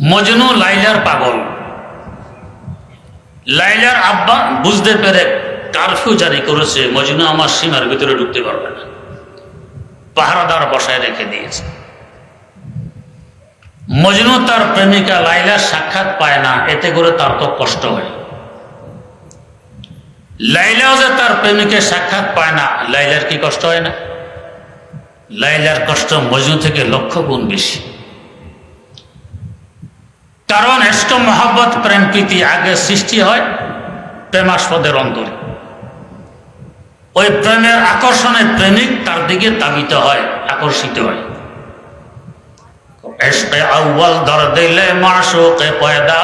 মজনু লাইলার পাগল। লাইলার আব্বা বুঝতে পেরে কারফিউ জারি করেছে, মজনু আমার সীমার ভিতরে ঢুকতে পারবে না। পাহারাদার বসায় রেখে দিয়েছে। মজনু তার প্রেমিকা লাইলার সাক্ষাৎ পায় না, এতে করে তার তো কষ্ট হয়। লাইলাও যে তার প্রেমিকের সাক্ষাৎ পায় না, লাইলার কি কষ্ট হয় না? লাইলার কষ্ট মজনু থেকে লক্ষ গুণ বেশি। কারণ এষ্ট মহাব্বত প্রেম প্রীতি আগে সৃষ্টি হয় প্রেমাস্পদের অন্তরে। ওই প্রেমের আকর্ষণে প্রেমিক তার দিকে দাবিত হয়, আকর্ষিত হয়। ধর দিলে পয়দা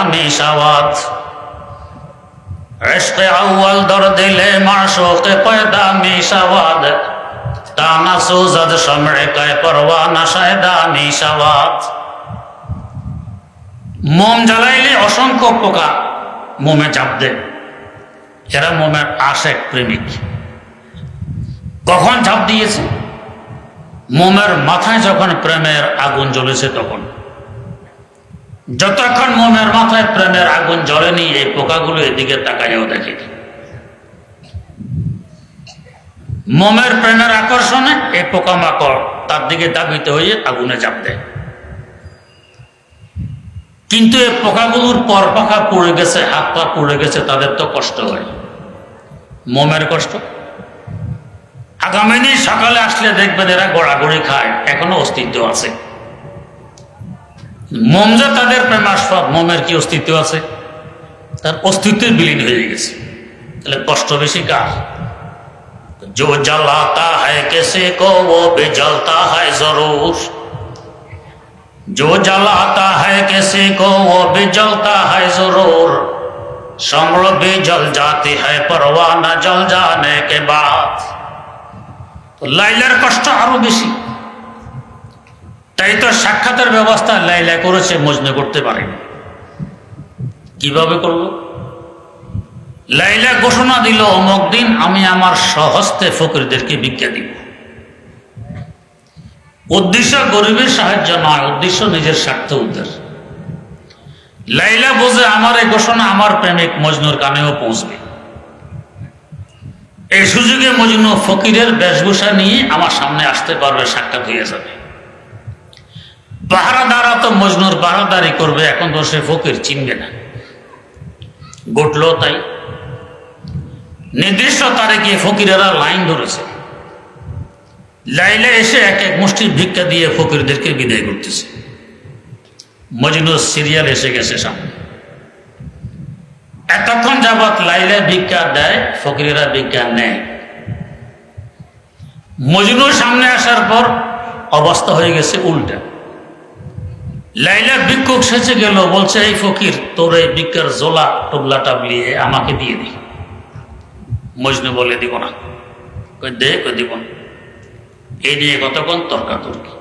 ধর দিলে মিশাওয়াত। মোম জ্বালাইলে অসংখ্য পোকা মোমে চাপ দেয় এরা মোমের আশেক প্রেমিক। কখন ঝাঁপ দিয়েছে? মোমের মাথায় যখন প্রেমের আগুন জ্বলেছে তখন। যতক্ষণ মোমের মাথায় প্রেমের আগুন জ্বলেনি, এই পোকাগুলো এদিকে তাকাইও দেখে মোমের প্রেমের আকর্ষণে এই পোকামাকড় তার দিকে দাবিতে হয়ে আগুনে চাপ দেয়। কিন্তু এই পোকাগুলোর পর পাখা পড়ে গেছে হাত পা পড়ে গেছে তাদের তো কষ্ট হয় মোমের কষ্ট আগামী দিন সকালে আসলে দেখবেন এরা গড়াগড়ি খায় এখনো অস্তিত্ব আছে মোম যে তাদের প্রেমাস্পদ মোমের কি অস্তিত্ব আছে তার অস্তিত্বের বিলীন হয়ে গেছে তাহলে কষ্ট বেশি কার जो जलाता है किसी को वो भी जलता है जरूर जो जलाता है किसी को वो भी जलता है जरूर समर भी जल जाती है परवाना जल जाने के बाद তো লাইলার কষ্ট আরো বেশি তাই তো সাক্ষাতের ব্যবস্থা লাইলা করেছে মজনে করতে পারেনি কিভাবে করলো লাইলা ঘোষণা দিল অমুক দিন আমি আমার সহস্তে ফকিরদেরকে ভিক্ষা দিব উদ্দেশ্য গরিবের সাহায্য নয় উদ্দেশ্য নিজের স্বার্থ উদ্ধার। লাইলা বোঝে, আমার এই ঘোষণা আমার প্রেমিক মজনুর কানেও পৌঁছবে। এই সুযোগে মজনু ফকিরের বেশভূষা নিয়ে আমার সামনে আসতে পারবে, সাক্ষাৎ হয়ে যাবে। পাহারাদারা তো মজনুর পাহারাদারি করবে, এখন তো সে ফকির চিনবে না। ঘটলো তাই। নির্দিষ্ট তারিখে ফকিরেরা লাইন ধরেছে। লাইলে এসে এক এক মুষ্টি ভিক্ষা দিয়ে ফকিরদেরকে বিদায় করতেছে। মজনুর সিরিয়াল এসে গেছে সামনে। এতক্ষণ যাবৎ লাইলে ভিক্ষা দেয়, ফকিরেরা ভিক্ষা নেয়। মজনুর সামনে আসার পর অবস্থা হয়ে গেছে উল্টা। লাইলা ভিক্ষুক সেচে গেল, বলছে, এই ফকির, তোর এই ভিক্ষার জোলা টোবলা টাবলিয়ে আমাকে দিয়ে দি। মজনু বলে, দিব না। কই, দে, কই, দিব না। এই নিয়ে কতক্ষণ তর্কাতর্কি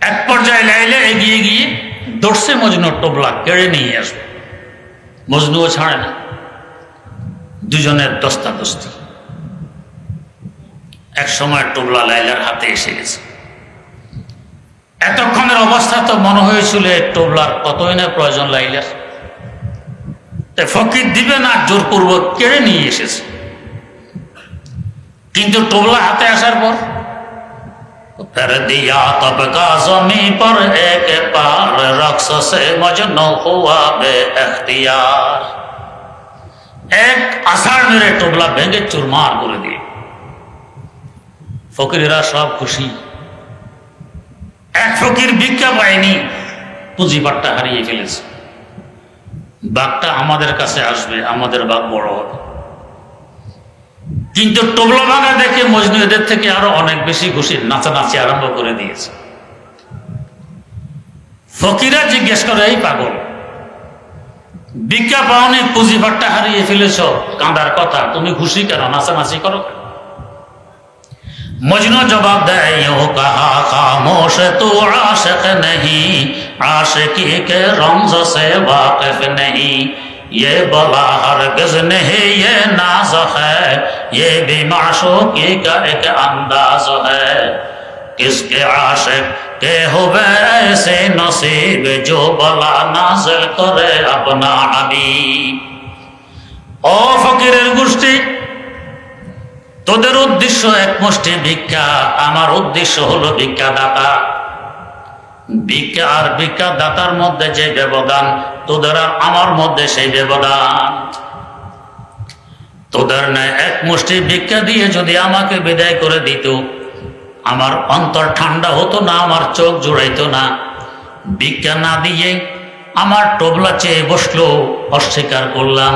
এক পর্যায়ে লাইলে এগিয়ে গিয়ে দর্শে মজনুর টোবলা কেড়ে নিয়ে আসবে। মজনুও ছাড়ে না। দুজনের দস্তা দস্তি এক সময় টোবলা লাইলার হাতে এসে গেছে। এতক্ষণের অবস্থা তো মনে হয়েছিল টোবলার কতই না প্রয়োজন লাইলার। ফকির দিবে না, জোরপূর্বক কেড়ে নিয়ে এসেছে। কিন্তু টোবলা হাতে আসার পর कर दिया तब का जमी पर एक पार रक्स से मजनू हुआ बे अख्तियार এক আষাঢ় মেরে টোবলা ভেঙে চুরমার করে দিয়ে ফকিরেরা সব খুশি এক ফকির ভিক্ষা পায়নি পুঁজিপাটটা হারিয়ে ফেলেছে বাঘটা আমাদের কাছে আসবে আমাদের বাঘ বড় হবে কিন্তু তবলা ভাঙা দেখে মজনু এদের থেকে আরও অনেক বেশি খুশির নাচানাচি আরম্ভ করে দিয়েছে। ফকিরা জিজ্ঞেস করে, এই পাগল ভিক্ষা পাওনি পুঁজি ভাট্টা হারিয়ে ফেলেছ, কাঁদার কথা, তুমি খুশি কেন, নাচানাচি করো মজনু জবাব দেয় ইয়ো কাহা খামোশ তু আশেক নেহি আশেকি কে রমজ সে নেহি یہ بلا ہرگز نہیں یہ ناز ہے یہ بھی معشوقی کا ایک انداز ہے کس کے عاشق کے ہوئے ایسے نصیب جو بلا نازل کرے اپنا حبیب ও ফকিরের গোষ্ঠী তোদের উদ্দেশ্য এক মুষ্টি ভিক্ষা আমার উদ্দেশ্য হলো ভিক্ষা দাতা ভিক্ষা আর ভিক্ষা দাতার মধ্যে যে ব্যবধান তোদের আর আমার মধ্যে সেই ব্যবধান। তোদের ন্যায় এক মুষ্টি ভিক্ষা দিয়ে যদি আমাকে বিদায় করে দিত, আমার অন্তর ঠান্ডা হতো না, আমার চোখ জুড়াইতো না। ভিক্ষা না দিয়ে আমার টোবলা চেয়ে বসল, অস্বীকার করলাম।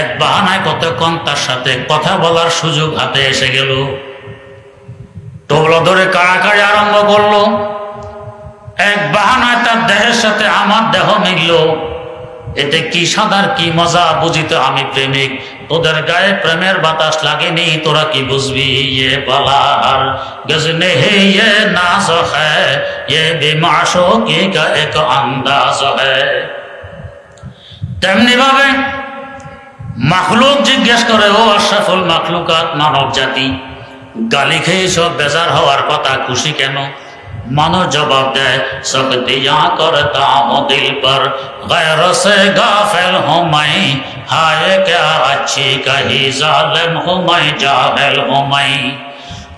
এক বাহানায় কতক্ষণ তার সাথে কথা বলার সুযোগ হাতে এসে গেল। টোবলা ধরে কাড়াকাড়ি আরম্ভ করল সাথে আমার দেহ মিলল। এতে কি সাদার, কি মজা বুঝিত আমি প্রেমিক। তোদের গায়ে প্রেমের বাতাস লাগেনি, তোরা কি বুঝবি ইয়ে গজনে হে ইয়ে নাজ হ্যায় ইয়ে কি এক আন্দাজ তেমনি ভাবে মাখলুক জিজ্ঞেস করে, ও আশরাফুল মাখলুকাত মানব জাতি, গালি খেয়ে সব বেজার হওয়ার কথা, খুশি কেন? মানুষ জবাব দেয় সকতি যা করতা দিল পর। গের সে গাফেল হুমাই হায় ক্যা আচ্ছি কহি জালেম হুমাই জাহেল হুমাই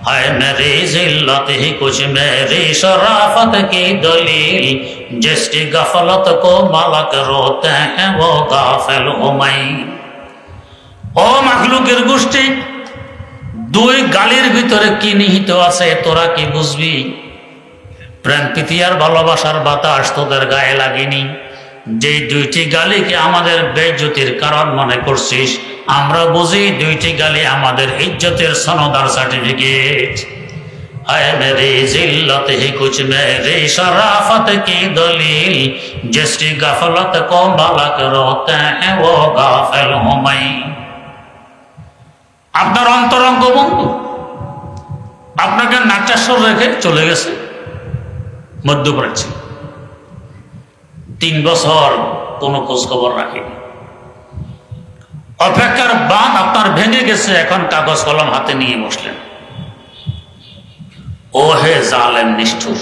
ہے میری ذلت ہی کچھ میری شرافت کی دلیل جس کی غفلت کو ملک روتے ہیں وہ غافل ہومائی ও মাখলুকের গোষ্ঠী, দুই গালির ভিতরে কি নিহিত আছে, তোরা কি বুঝবি? প্রাণপ্রীতিয়ার ভালোবাসার বাতাস তোদের গায়ে লাগেনি। যে দুইটি গালিকে আমাদের বেজ্যোতির কারণ মনে করছিস, আমরা বুঝি দুইটি গালি আমাদের ইজ্জতের সনদার সার্টিফিকেট ہے میری ذلت ہی کچھ میری شرافت کی دلیل جس کی غفلت کو ملک ও ہیں وہ আপনার অন্তরঙ্গ বন্ধু, আপনাকে নাচাস রেখে চলে গেছে। মধ্যপ্রাচ্যে। তিন বছর কোনো খোঁজ খবর রাখেনি। অপেক্ষার বান আপনার ভেঙে গেছে, এখন কাগজ কলম হাতে নিয়ে বসলেন। ও হে জালেম নিষ্ঠুর।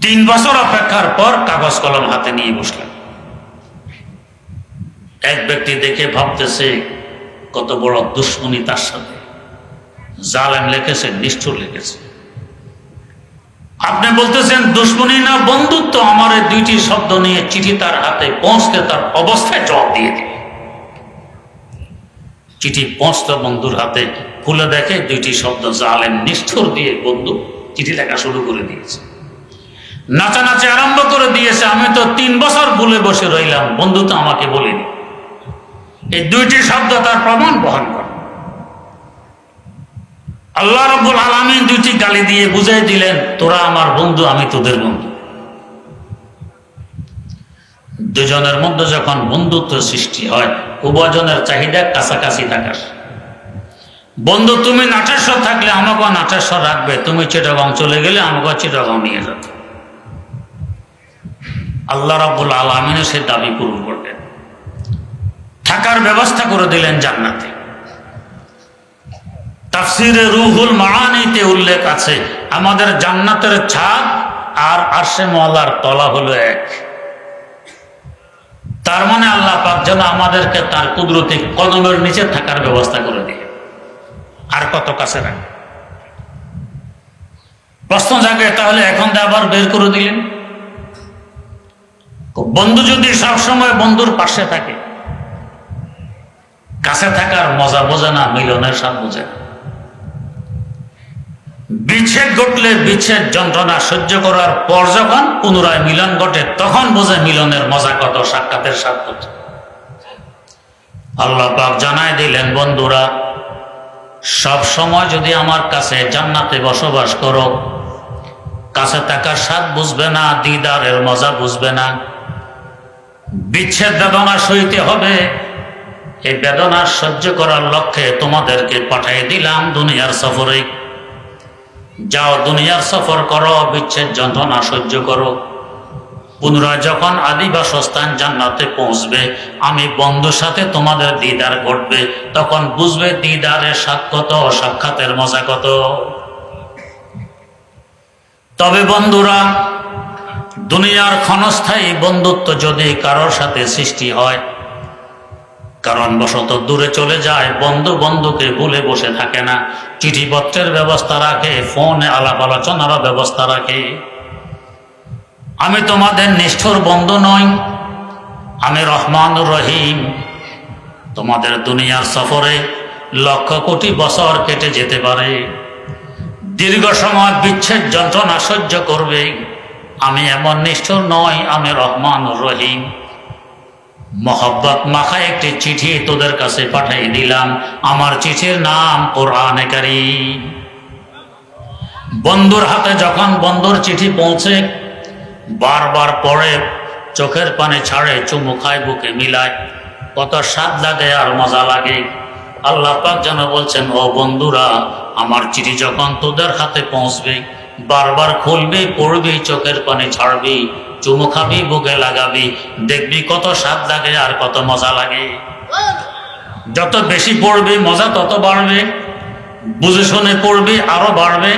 তিন বছর অপেক্ষার পর কাগজ কলম হাতে নিয়ে বসলেন। এক ব্যক্তি দেখে ভাবতেছে, কত বড় দুশ্মনী তার সাথে। জালেম লিখেছে, নিষ্ঠুর লিখেছে। আপনি বলতেছেন, দুশ্মনী না বন্ধুত্ব? আমার দুইটি শব্দ নিয়ে চিঠি তার হাতে পৌঁছতে তার অবস্থায় জবাব দিয়ে দিল। চিঠি পৌঁছত বন্ধুর হাতে খুলে দেখে দুইটি শব্দ জালেম নিষ্ঠুর দিয়ে বন্ধু চিঠি লেখা শুরু করে দিয়েছে। নাচানাচি আরম্ভ করে দিয়েছে। আমি তো তিন বছর ভুলে বসে রইলাম। বন্ধু তো আমাকে বলেনি। এই দুইটি শব্দ তার প্রমাণ বহন করে। আল্লাহ রব্বুল আলমী দুইটি গালি দিয়ে বুঝাই দিলেন, তোরা আমার বন্ধু, আমি তোদের বন্ধু। দুজনের মধ্যে যখন বন্ধুত্ব সৃষ্টি হয়, উভয়জনের চাহিদা কাছাকাছি থাকার বন্ধু, তুমি নাটেশ্বর থাকলে আমাকেও নাটেশ্বর রাখবে, তুমি চিটাগং চলে গেলে আমাকে চিটাগং নিয়ে যাবে আল্লাহ রাবুল আলমিনও সে দাবি পূরণ করবেন থাকার ব্যবস্থা করে দিলেন জান্নাতে। তাফসিরে রুহুল মাহানিতে উল্লেখ আছে, আমাদের জান্নাতের ছাদ আর আরশে মহলার তলা হলো এক। তার মানে আল্লাহ পাক যেন আমাদেরকে তার কুদরতি কদমের নিচে থাকার ব্যবস্থা করে দিয়ে আর কত কাছে রাখ প্রশ্ন জাগে, তাহলে এখন তো আবার বের করে দিলেন? বন্ধু যদি সবসময় বন্ধুর পাশে থাকে, কাছে থাকার মজা বোঝে না, মিলনের স্বাদ বোঝে না। বিচ্ছেদ ঘটলে বিচ্ছেদ যন্ত্রণা সহ্য করার পর যখন পুনরায় মিলন ঘটে, তখন বোঝে মিলনের মজা কত, সাক্ষাতের কত। আল্লাহ পাক জানাই দিলেন, বন্ধুরা, সব সময় যদি আমার কাছে জান্নাতে বসবাস করো, কাছে থাকার স্বাদ বুঝবে না, দিদারের মজা বুঝবে না। বিচ্ছেদ বেদনা সইতে হবে। এই বেদনা সহ্য করার লক্ষ্যে তোমাদেরকে পাঠিয়ে দিলাম দুনিয়ার সফরে। যাও দুনিয়ার সফর করো, বিচ্ছেদ যন্ত্রণা সহ্য করো। পুনরায় যখন আদি বাসস্থান জান্নাতে পৌঁছবে, আমি বন্ধুর সাথে তোমাদের দিদার ঘটবে, তখন বুঝবে দিদারের সাক্ষত কত, সাক্ষাতের মজা কত। তবে বন্ধুরা, দুনিয়ার ক্ষণস্থায়ী বন্ধুত্ব যদি কারোর সাথে সৃষ্টি হয় কারণ বশত দূরে চলে যায়, বন্ধু বন্ধুকে ভুলে বসে থাকে না। চিঠিপত্রের ব্যবস্থা রাখে, ফোনে আলাপ আলোচনারও ব্যবস্থা রাখে। আমি তোমাদের নিষ্ঠুর বন্ধু নই, আমি রহমান রহিম। তোমাদের দুনিয়ার সফরে লক্ষ কোটি বছর কেটে যেতে পারে। দীর্ঘ সময় বিচ্ছেদ যন্ত্রণা সহ্য করবে। আমি এমন নিষ্ঠুর নই, আমি রহমান রহিম। মহব্বত মাখা একটি চিঠি তোদের কাছে পাঠিয়ে দিলাম। আমার চিঠির নাম কোরআনে কারীম। বন্ধুর হাতে যখন বন্ধুর চিঠি পৌঁছে, বারবার পড়ে, চোখের পানি ছাড়ে, চুমু খায়, বুকে মিলায়। কত স্বাদ লাগে আর মজা লাগে। আল্লাহ পাক যেন বলছেন, ও বন্ধুরা, আমার চিঠি যখন তোদের হাতে পৌঁছবে, বারবার খুলবি, পড়বি, চোখের পানি ছাড়বি চুমু খাবি, বুকে লাগাবি। দেখবি কত স্বাদ লাগে আর কত মজা লাগে। যত বেশি পড়বি, মজা তত বাড়বে। বুঝে শুনে পড়বি, আরও বাড়বে।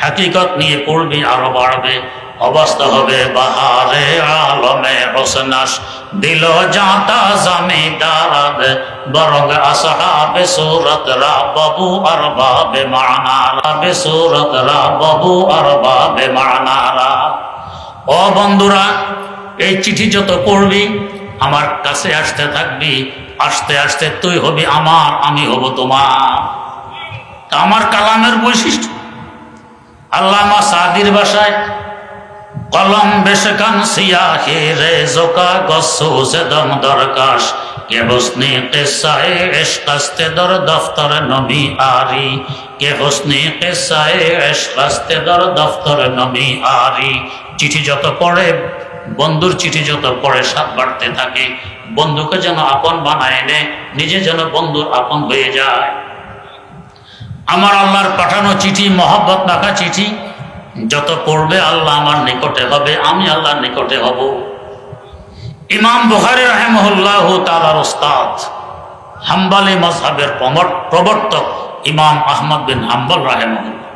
হাকিকত নিয়ে পড়বি, আরও বাড়বে। অবস্থা হবে বাহারে আলমে হোসনাস। দিল জাতা জামি দারাদ বরং আসহাবে সুরত রা বাবু আর বাবে মানারা সুরত রা বাবু আর বাবে মানারা। ও বন্ধুরা, এই চিঠি যত পড়বি, আমার কাছে আসতে থাকবি, আসতে আসতে তুই হবি আমার, আমি হব তোমার। আমার কালামের বৈশিষ্ট্য। আল্লামা সাদির বাসায়, কলম বেশকান সিয়াহি রে জোকা গসু সেদম দরকাশ, কে হোসনি কেসায়ে এশকাস্তে দর দফতর নবী আরি, কে হোসনি কেসায়ে এশকাস্তে দর দফতর নবী আরি চিঠি যত পড়ে, বন্ধুর চিঠি যত পড়ে সাত বাড়তে থাকে। বন্ধুকে যেন আপন বানায় নে নিজে যেন বন্ধুর আপন হয়ে যায়। আমার আল্লাহর পাঠানো চিঠি, মহব্বত রাখা চিঠি, যত পড়বে আল্লাহ আমার নিকটে হবে, আমি আল্লাহর নিকটে হব। ইমাম বুখারি রহেমহুল্লাহ তালার ওস্তাদ হাম্বালি মজহাবের প্রবর্তক ইমাম আহমদ বিন হাম্বল রাহেমহুল্লাহ।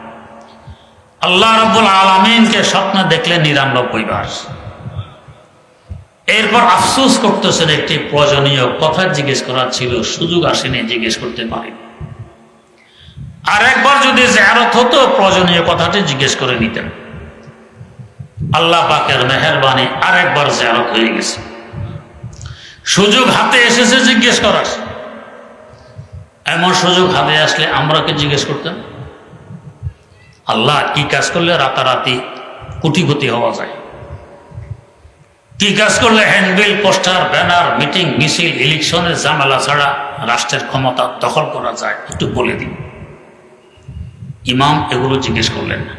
আল্লাহ রব্বুল আলমিনকে স্বপ্নে দেখলে নিরানব্বই বার। এরপর আফসোস করতেছেন একটি প্রয়োজনীয় কথা জিজ্ঞেস করার ছিল, সুযোগ আসেনি জিজ্ঞেস করতে পারি। আর একবার যদি জেয়ারত হতো, প্রয়োজনীয় কথাটি জিজ্ঞেস করে নিতেন। আল্লাহ পাকের মেহরবানি আর একবার জেয়ারত হয়ে গেছে। সুযোগ হাতে এসেছে জিজ্ঞেস করার। এমন সুযোগ হাতে আসলে আমরা কি জিজ্ঞেস করতাম? আল্লাহ কি কাজ করলে রাতারাতি কোটিপতি হওয়া যায়? কি কাজ করলে হ্যান্ডবিল, পোস্টার, ব্যানার, মিটিং, মিছিল, ইলেকশনের ঝামেলা ছাড়া রাষ্ট্রের ক্ষমতা দখল করা যায়? একটু বলে দিন। ইমাম এগুলো জিজ্ঞেস করলেন না।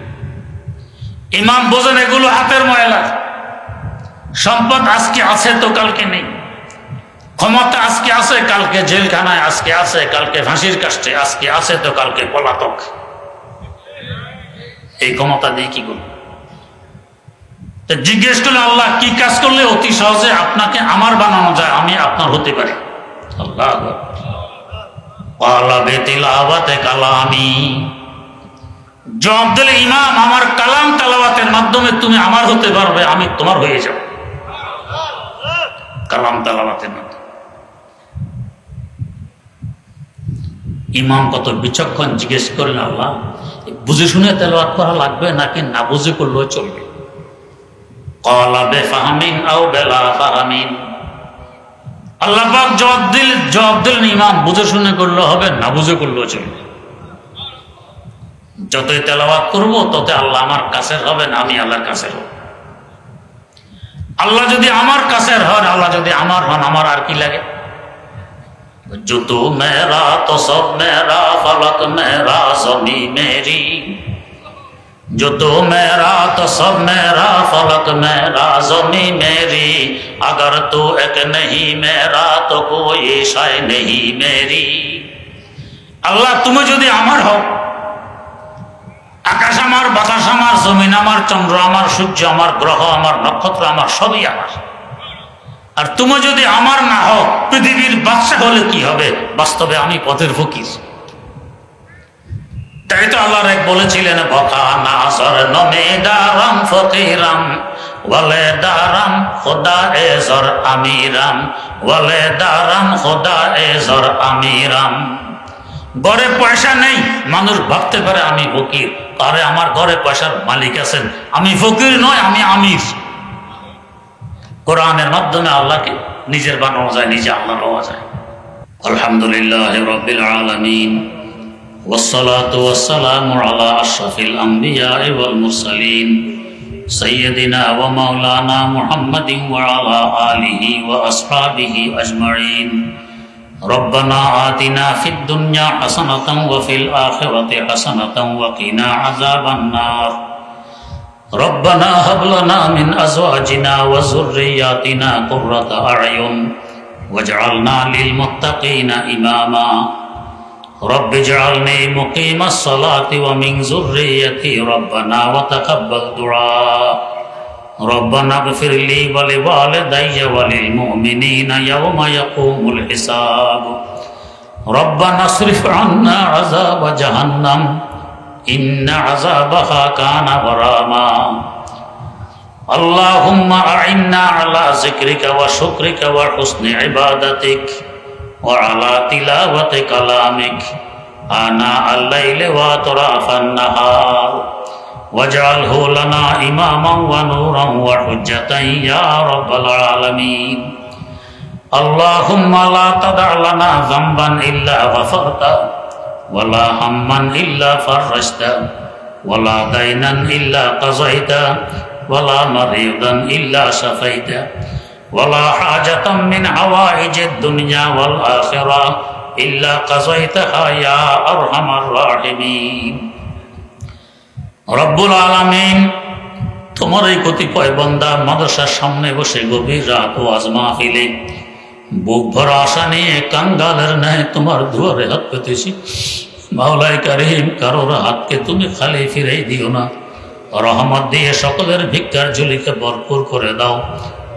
ইমাম বোঝেন এগুলো হাতের ময়লা। সম্পদ আজকে আছে তো কালকে নেই। ক্ষমতা আজকে আছে, কালকে জেলখানায় আজকে আছে, কালকে ফাঁসির কাষ্টে আজকে আছে তো কালকে পলাতক। এই ক্ষমতা দিয়ে কি করব? জিজ্ঞেস করলে আল্লাহ কি কাজ করলে অতি সহজে আপনাকে আমার বানানো যায়, আমি আপনার হতে পারি। আল্লাহ জবাব দিলে, ইমাম, আমার কালাম তালাওয়াতের মাধ্যমে তুমি আমার হতে পারবে, আমি তোমার হয়ে যাব। কালাম তালাওয়াতের মাধ্যমে। ইমাম কত বিচক্ষণ জিজ্ঞেস করেন আল্লাহ বুঝে শুনে তেলাওয়াত করা লাগবে নাকি না বুঝে করলেও চলবে? কলা বেফাহামিন আও বেলা ফাহামিন। আল্লাহ পাক জবাব দিল জবাব দিলেন ইমাম, বুঝে শুনে করলে হবে, না বুঝে করলেও চলবে। যতই তেলাওয়াত করব তত আল্লাহ আমার কাছের হবেন, আমি আল্লাহর কাছের হব। আল্লাহ যদি আমার কাছের হন, আল্লাহ যদি আমার হন, আমার আর কি লাগে? জুতু মেরা তো সব মেরা ফলক মেরা জমি মেরি जो तो मेरा तो सब मेरा फलक मेरा जमी मेरी अगर तू एक नहीं मेरा तो कोई शाय नहीं मेरी আল্লাহ তুমি যদি আমার হও আকাশ আমার বাতাস আমার জমিন আমার চন্দ্র আমার সূর্য আমার গ্রহ আমার নক্ষত্র আমার সবই আমার আর তুমি যদি আমার না হও, পৃথিবীর বাদশা হলে কি হবে? বাস্তবে আমি পথের ফকির। তাই তো আল্লাহ এক বলেছিলেন, বকা নাসর নমে দারাম ফকিরাম, ওয়ালে দারাম খোদা এজর আমিরাম, ওয়ালে দারাম খোদা এজর আমিরাম। ঘরে পয়সা নেই, মানুষ ভাবতে পারে আমি ফকির। আরে আমার ঘরে পয়সার মালিক আছেন। আমি ফকির নয়, আমি আমির। কোরআনের মাধ্যমে আল্লাহকে নিজের বানানো যায় নিজে আল্লাহ হওয়া যায় আলহামদুলিল্লাহ রবিল আলমিন والصلاة والسلام على أشرف الأنبياء والمرسلين سيدنا ومولانا محمد وعلى آله وأصحابه أجمعين ربنا آتنا في الدنيا حسنة وفي الآخرة حسنة وقنا عذاب النار ربنا هب لنا من أزواجنا وذرياتنا قرة أعين واجعلنا للمتقين إماما. رب اجعلني مقيم الصلاة ومن ذريتي ربنا وتقبل دعاء. ربنا اغفر لي ولوالدي وللمؤمنين يوم يقوم الحساب. ربنا اصرف عنا عذاب جهنم. إن عذابها كان غراما اللهم أعنا على ذكرك وشكرك وحسن عبادتك وعلى تلاوة كلامك آناء الليل وأطراف النهار واجعله لنا إماما ونورا وحجة يا رب العالمين اللهم لا تدع لنا ذنبا إلا غفرته ولا هما إلا فرجته ولا دينا إلا قضيته ولا مريضا إلا شفيته ولا حاجة من حوائج الدنيا والآخرة إلا قضيتها يا أرحم الراحمين রব্বুল আলামিন তোমার এই কতিপয় বন্দা মাদ্রাসার সামনে বসে গভীর রাত ও আজমা ফিলে বুক ভরা আশা নিয়ে কাঙ্গালের ন্যায় তোমার দুয়ারে হাত পেতেছি। মাওলাই কারিম, কারোর হাতকে তুমি খালি ফিরে দিও না। রহমত দিয়ে সকলের ভিক্ষার ঝুলিকে ভরপুর করে দাও।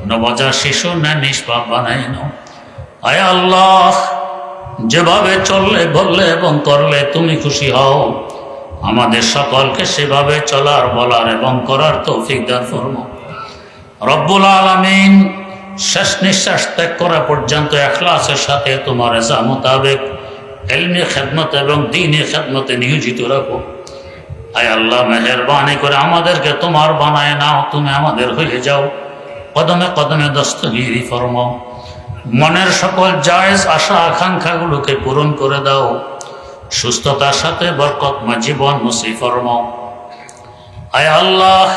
নবজা শিশু না নিষ্পাপ বানাই নাও। আয় আল্লাহ, যেভাবে চললে, বললে এবং করলে তুমি খুশি হও। আমাদের সকলকে সেভাবে চলার, বলার এবং করার তৌফিক দান ফরম রব্বুল আলমিন শেষ নিঃশ্বাস ত্যাগ করা পর্যন্ত এখলাসের সাথে তোমার এসা মোতাবেক এলমি খেদমত এবং দিনে খেদমতে নিয়োজিত রাখো। আয় আল্লাহ, মেহরবানি করে আমাদেরকে তোমার বানায় নাও, তুমি আমাদের হয়ে যাও। কদমে কদমে দস্তগিরি ফরমাও। মনের সকল জায়েজ আশা আকাঙ্ক্ষাগুলোকে পূরণ করে দাও। সুস্থতার সাথে বরকতময় জীবন মুসি ফরমাও। আয় আল্লাহ,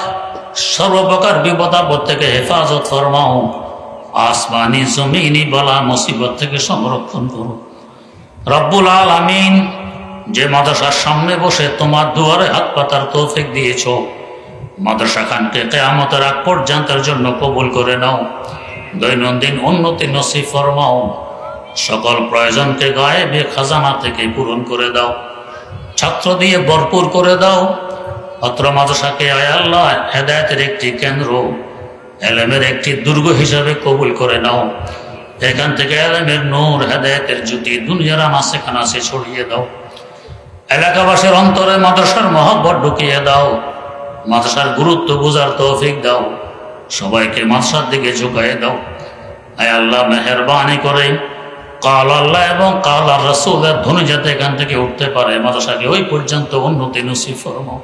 সর্বপ্রকার বিপদ আপদ থেকে হেফাজত ফরমাও। আসমানি জমিনি বলা মুসিবত থেকে সংরক্ষণ করো। রব্বুল আলামিন যে মাদ্রাসার সামনে বসে তোমার দুয়ারে হাত পাতার তৌফিক দিয়েছ, মাদ্রাসা খানকে কেয়ামতের আগ পর্যন্তের জন্য কবুল করে নাও। দৈনন্দিন উন্নতি নসিব ফরমাও। সকল প্রয়োজনকে গায়েবে খাজানা থেকে পূরণ করে দাও। ছাত্র দিয়ে ভরপুর করে দাও। অত্র মাদ্রাসাকে আয় আল্লাহ হেদায়তের একটি কেন্দ্র। এলেমের একটি দুর্গ হিসাবে কবুল করে নাও। এখান থেকে এলেমের নূর, হেদায়তের জ্যোতি, দুনিয়ার আনাসে কানাসে ছড়িয়ে দাও। এলাকাবাসীর অন্তরে মাদ্রাসার মহব্বত ঢুকিয়ে দাও। মাদ্রাসার গুরুত্ব বোঝার তৌফিক দাও। সবাইকে মাদ্রাসার দিকে ঝুঁকাইয়ে দাও। আয় আল্লাহ, মেহরবানি করে। কাল আল্লাহ এবং কাল আর রসুলের ধ্বনি যাতে এখান থেকে উঠতে পারে। মাদ্রাসাকে ওই পর্যন্ত উন্নতি নসিব ফরমাও।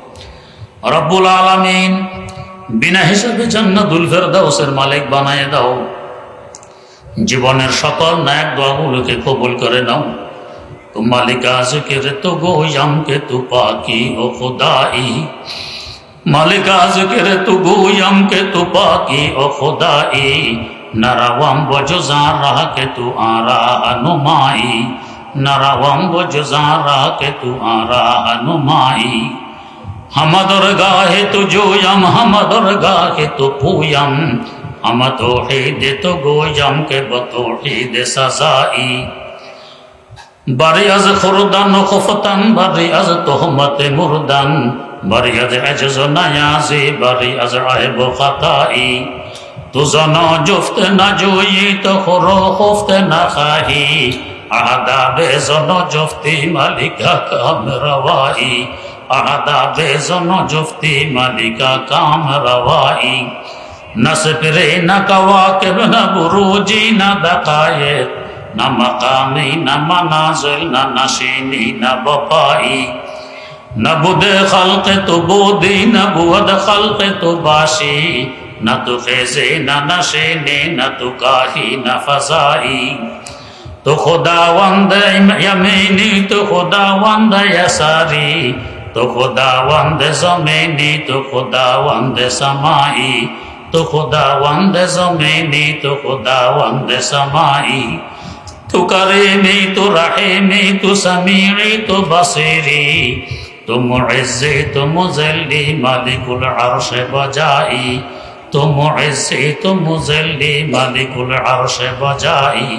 রব্বুল আলমিন বিনা হিসাবে জান্নাতুল ফেরদাউসের মালিক বানায় দাও। জীবনের সকল নায়ক দোয়াগুলোকে কবুল করে নাও। মালিকা জিকির তো গোয়াম কে তু পাকি ও খুদাই। মালিকা জিকির তু গোয়াম কে তু পাকি ও খুদাই। নরওয়াম বজুজা রাহ কে তু আরা নুমাই নরওয়াম বজুজা রাহ কে তু আরা নুমাই ہمدر گاہے تو جویم، ہمدر گاہے تو پویم۔ ہم توحید تو گویم کے بتوحید سزائی۔ بری از خردن خفتن، بری از تحمت مردن۔ بری از عجز و نیازی، بری از عیب و خطائی۔ تو زنا جفت نجویی تو خرو خفت نخواهی آداب زنا جفتی ملکہ کام روائی۔ آداب زن و جفتی ملکہ کام روائی. نہ سپرے نہ کواکب نہ بروجی نہ دقائق نہ مقامی، نہ منازل، نہ نشینی، نہ بپائی. نہ بود خلق تو بودی، نہ بود خلق تو باشی. نہ تو خیزے نہ نشینی، نہ تو کاہی، نہ فضائی. تو خدا وند یمینی، تو خدا وند یساری. تو خداوند زمینی تو خداوند سمائی تو خداوند زمینی تو خداوند سمائی تو کریمی تو رحیمی تو سمیعی تو بصیری تو معزی تو مزلی مالک العرش بجائی تو معزی تو مزلی مالک العرش بجائی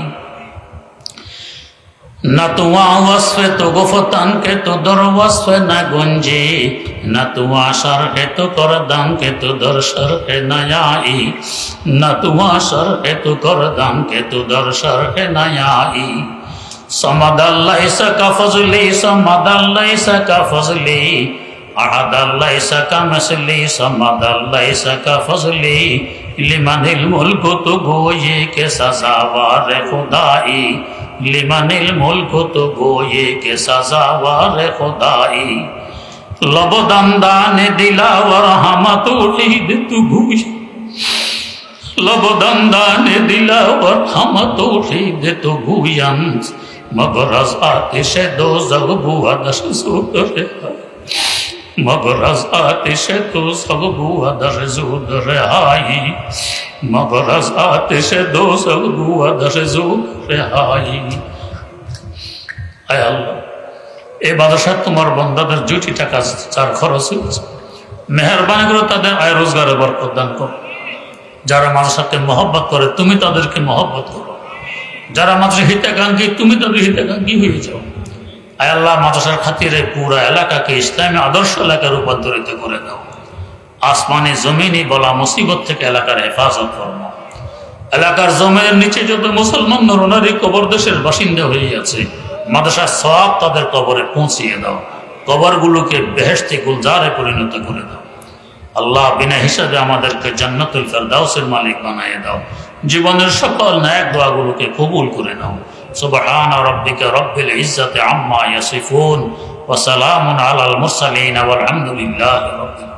না তুয়া ওয়াসফে তো গোফতান কে তো দর ওয়াসফে না গঞ্জি। না তুয়া সর কে তো কর দাম কে তো দর সর কে নয়াই। না তুয়া সর কে তো কর দাম কে তো দর সর কে নয়াই। সমাদাল্লাইসা কা ফজলি সমাদাল্লাইসা কা ফজলি আহাদাল্লাইসা লিমানিল মুলক তো গোয়ে কে সাজাওয়ার খোদাই। লবদান দানে দিলাওয়ার হামাত উঠিদ তু ভুই লবদান দানে দিলাওয়ার হামাত উঠিদ তু ভুয়ান মগর আজ আতিশে দো জগ বুয়া দশ সুতরে মগর আজ আতিশে তো সব বুয়া দশ সুতরে হাই মগর আজ আতিশে দো সব বুয়া দশ সুতরে হাই আয় আল্লাহ এই বাদশাহ তোমার বন্ধাদের জুটি টাকা চার খরচ হয়েছে মেহরবানি করে তাদের আয় রোজগারে বরকত দান করো যারা মানুষকে মহব্বত করে তুমি তাদেরকে মহব্বত করো যারা মানুষের হিতাকাঙ্ক্ষী তুমি তাদের হিতাকাঙ্ক্ষী হয়ে যাও আয় আল্লাহ মাদ্রাসার খাতিরে পুরা এলাকাকে ইসলামী আদর্শ এলাকায় রূপান্তরিত করে দাও আসমানি জমিনি বলা মুসিবত থেকে এলাকার হেফাজত কর্ম। এলাকার জমিনের নিচে যত মুসলমান নরনারী কবর দেশের বাসিন্দা হয়ে আছে, মাদ্রাসার সব তাদের কবরে পৌঁছিয়ে দাও। কবরগুলোকে বেহেস্তি গুলজারে পরিণত করে দাও। আল্লাহ বিনা হিসাবে আমাদেরকে জান্নাতুল ফেরদাউসের মালিক বানিয়ে দাও। জীবনের সকল ন্যাক দোয়াগুলোকে কবুল করে নাও। সুবহান রব্বিকা রব্বিল ইজ্জাতি আম্মা ইয়াসিফুন ওয়া সালামুন আলাল মুরসালিন ওয়াল হামদুলিল্লাহি রাব্বিল